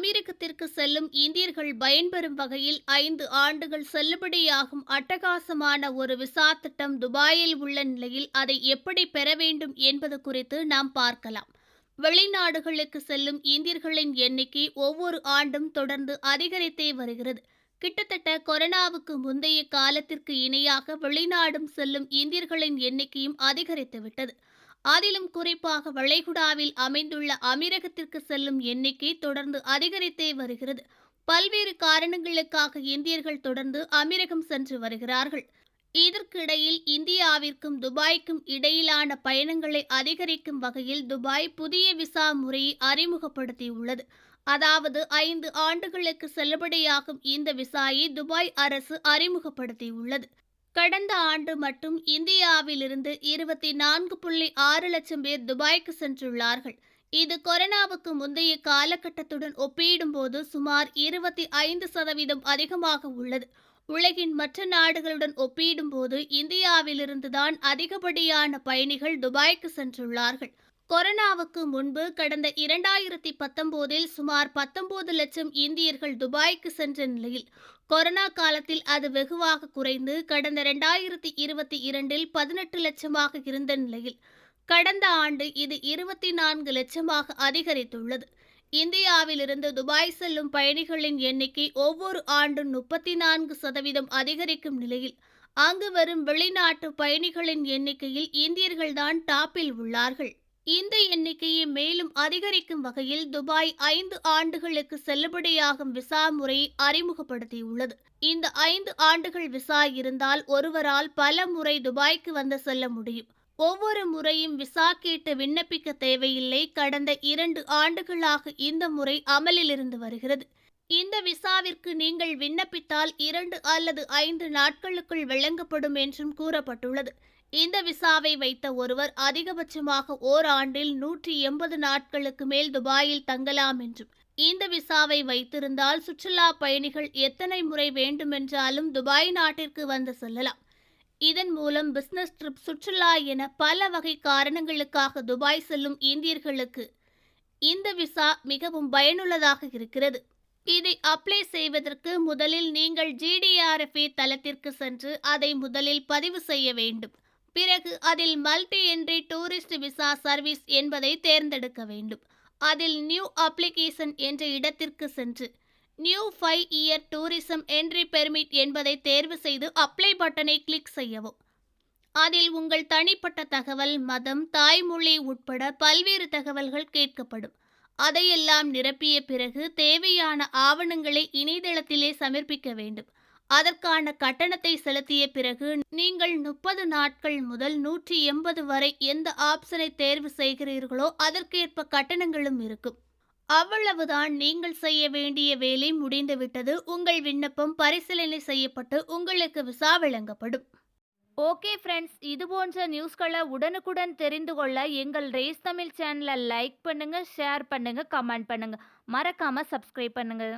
அமெரிக்கத்திற்கு செல்லும் இந்தியர்கள் பயன்பெறும் வகையில் ஐந்து ஆண்டுகள் செல்லுபடியாகும் அட்டகாசமான ஒரு விசா திட்டம் துபாயில் உள்ள நிலையில் அதை எப்படி பெற வேண்டும் என்பது குறித்து நாம் பார்க்கலாம். வெளிநாடுகளுக்கு செல்லும் இந்தியர்களின் எண்ணிக்கை ஒவ்வொரு ஆண்டும் தொடர்ந்து அதிகரித்தே வருகிறது. கிட்டத்தட்ட கொரோனாவுக்கு முந்தைய காலத்திற்கு இணையாக வெளிநாடும் செல்லும் இந்தியர்களின் எண்ணிக்கையும் அதிகரித்துவிட்டது. அதிலும் குறிப்பாக வளைகுடாவில் அமைந்துள்ள அமீரகத்திற்கு செல்லும் எண்ணிக்கை தொடர்ந்து அதிகரித்தே வருகிறது. பல்வேறு காரணங்களுக்காக இந்தியர்கள் தொடர்ந்து அமீரகம் சென்று வருகிறார்கள். இதற்கிடையில் இந்தியாவிற்கும் துபாய்க்கும் இடையிலான பயணங்களை அதிகரிக்கும் வகையில் துபாய் புதிய விசா முறையை அறிமுகப்படுத்தியுள்ளது. அதாவது ஐந்து ஆண்டுகளுக்கு செல்லுபடியாகும் இந்த விசாயை துபாய் அரசு அறிமுகப்படுத்தியுள்ளது. கடந்த ஆண்டு மட்டும் இந்தியாவிலிருந்து இருபத்தி நான்கு புள்ளி ஆறு லட்சம் பேர் துபாய்க்கு சென்றுள்ளார்கள். இது கொரோனாவுக்கு முந்தைய காலகட்டத்துடன் ஒப்பிடும்போது சுமார் இருபத்தி ஐந்து சதவீதம் அதிகமாக உள்ளது. உலகின் மற்ற நாடுகளுடன் ஒப்பிடும்போது இந்தியாவிலிருந்துதான் அதிகப்படியான பயணிகள் துபாய்க்கு சென்றுள்ளார்கள். கொரோனாவுக்கு முன்பு கடந்த இரண்டாயிரத்தி பத்தொன்பதில் சுமார் பத்தொன்பது லட்சம் இந்தியர்கள் துபாய்க்கு சென்ற நிலையில். கொரோனா காலத்தில் அது வெகுவாக குறைந்து கடந்த இரண்டாயிரத்தி இருபத்தி இரண்டில் பதினெட்டு லட்சமாக இருந்த நிலையில். கடந்த ஆண்டு இது இருபத்தி நான்கு லட்சமாக அதிகரித்துள்ளது. இந்தியாவிலிருந்து துபாய் செல்லும் பயணிகளின் எண்ணிக்கை ஒவ்வொரு ஆண்டும் முப்பத்தி நான்கு சதவீதம் அதிகரிக்கும் நிலையில். அங்கு வரும் வெளிநாட்டு பயணிகளின் எண்ணிக்கையில் இந்தியர்கள்தான் டாப்பில் உள்ளார்கள். இந்த எண்ணிக்கையை மேலும் அதிகரிக்கும் வகையில் துபாய் ஐந்து ஆண்டுகளுக்கு செல்லுபடியாகும் விசா முறையை அறிமுகப்படுத்தியுள்ளது. இந்த ஐந்து ஆண்டுகள் விசா இருந்தால் ஒருவரால் பல முறை துபாய்க்கு வந்து செல்ல முடியும். ஒவ்வொரு முறையும் விசா கேட்டு விண்ணப்பிக்க தேவையில்லை. கடந்த இரண்டு ஆண்டுகளாக இந்த முறை அமலிலிருந்து வருகிறது. இந்த விசாவிற்கு நீங்கள் விண்ணப்பித்தால் இரண்டு அல்லது ஐந்து நாட்களுக்குள் வழங்கப்படும் என்றும் கூறப்பட்டுள்ளது. இந்த விசாவை வைத்த ஒருவர் அதிகபட்சமாக ஓராண்டில் நூற்றி எண்பது நாட்களுக்கு மேல் துபாயில் தங்கலாம் என்றும் இந்த விசாவை வைத்திருந்தால் சுற்றுலா பயணிகள் எத்தனை முறை வேண்டுமென்றாலும் துபாய் நாட்டிற்கு வந்து செல்லலாம். இதன் மூலம் பிசினஸ் ட்ரிப் சுற்றுலா என பல வகை காரணங்களுக்காக துபாய் செல்லும் இந்தியர்களுக்கு இந்த விசா மிகவும் பயனுள்ளதாக இருக்கிறது. இதை அப்ளை செய்வதற்கு முதலில் நீங்கள் ஜிடிஆர்எஃப்இ தளத்திற்கு சென்று அதை முதலில் பதிவு செய்ய வேண்டும். பிறகு அதில் multi entry tourist visa service என்பதை தேர்ந்தெடுக்க வேண்டும். அதில் நியூ அப்ளிகேஷன் என்ற இடத்திற்கு சென்று new five year tourism entry permit என்பதை தேர்வு செய்து அப்ளை பட்டனை கிளிக் செய்யவும். அதில் உங்கள் தனிப்பட்ட தகவல் மதம் தாய்மொழி உட்பட பல்வேறு தகவல்கள் கேட்கப்படும். அதையெல்லாம் நிரப்பிய பிறகு தேவையான ஆவணங்களை இணையதளத்திலே சமர்ப்பிக்க வேண்டும். அதற்கான கட்டணத்தை செலுத்திய பிறகு நீங்கள் முப்பது நாட்கள் முதல் நூற்றி எண்பது வரை எந்த ஆப்ஷனை தேர்வு செய்கிறீர்களோ அதற்கேற்ப கட்டணங்களும் இருக்கும். அவ்வளவுதான் நீங்கள் செய்ய வேண்டிய வேலை முடிந்துவிட்டது. உங்கள் விண்ணப்பம் பரிசீலனை செய்யப்பட்டு உங்களுக்கு விசா வழங்கப்படும். ஓகே ஃப்ரெண்ட்ஸ் இது போன்ற நியூஸ்களை உடனுக்குடன் தெரிந்து கொள்ள எங்கள் ரேஸ் தமிழ் சேனலை லைக் பண்ணுங்கள் ஷேர் பண்ணுங்கள் கமெண்ட் பண்ணுங்கள் மறக்காமல் சப்ஸ்கிரைப் பண்ணுங்கள்